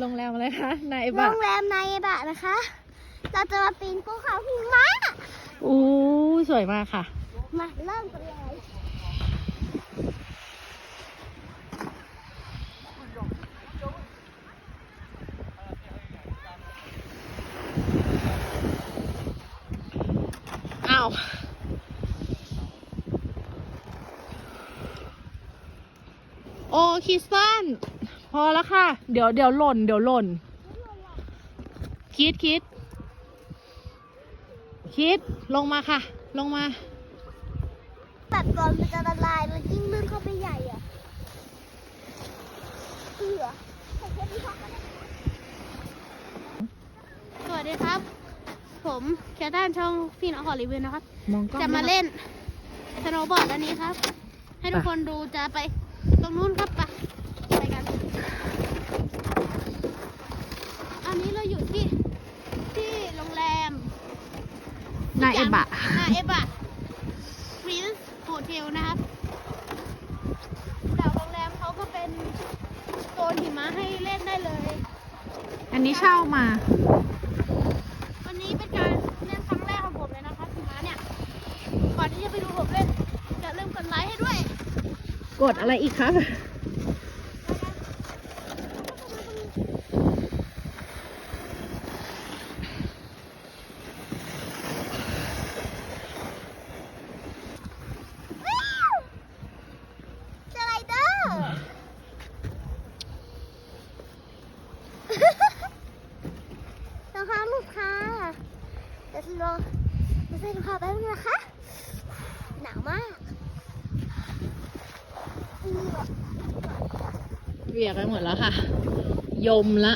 โรงแรมอะไรคะนายโรบะงแรมนายบะนะคะ เราจะมาปีนภูเขาหิมะ อู้สวยมากค่ะ มาเริ่มกันเลย อ้าว โอ้คิสตันพอแล้วค่ะ เดี๋ยวเดี๋ยวหล่น เดี๋ยวหล่น คิดคิด คิดลงมาค่ะ ลงมา ตัดก่อนมันจะละลายแล้วยิ่งลื่นเข้าไปใหญ่อะเผื่อใส่แค่นี้พอก็ได้สวัสดีครับ ผมแคทด้านช่องพี่น้องขอรีวิวนะครับ มองกล้องจะมาด้วยเล่นสโนว์บอร์ดอันนี้ครับ ให้ทุกคนดูจะไป ตรงนู้นครับไปไปกัน อันนี้เราอยู่ที่ที่โรงแรมนายเอบะนาเอบะพรินซ์โฮเทลนะครับแต่โรงแรมเขาก็เป็นโซนหิมะให้เล่นได้เลย อันนี้เช่ามา วันนี้เป็นการเล่นครั้งแรกของผมเลยนะครับหิมะเนี่ย ก่อนที่จะไปดูผมเล่นจะเริ่มกดไลค์ให้ด้วย กดอะไรอีกครับว้าวสไลเดอร์รองเท้าลูกค้าเดี๋ยวลองมาใส่รองเท้าแป๊บนึงนะคะ หนาวมาก เวียกไปหมดแล้วค่ะ ยมละ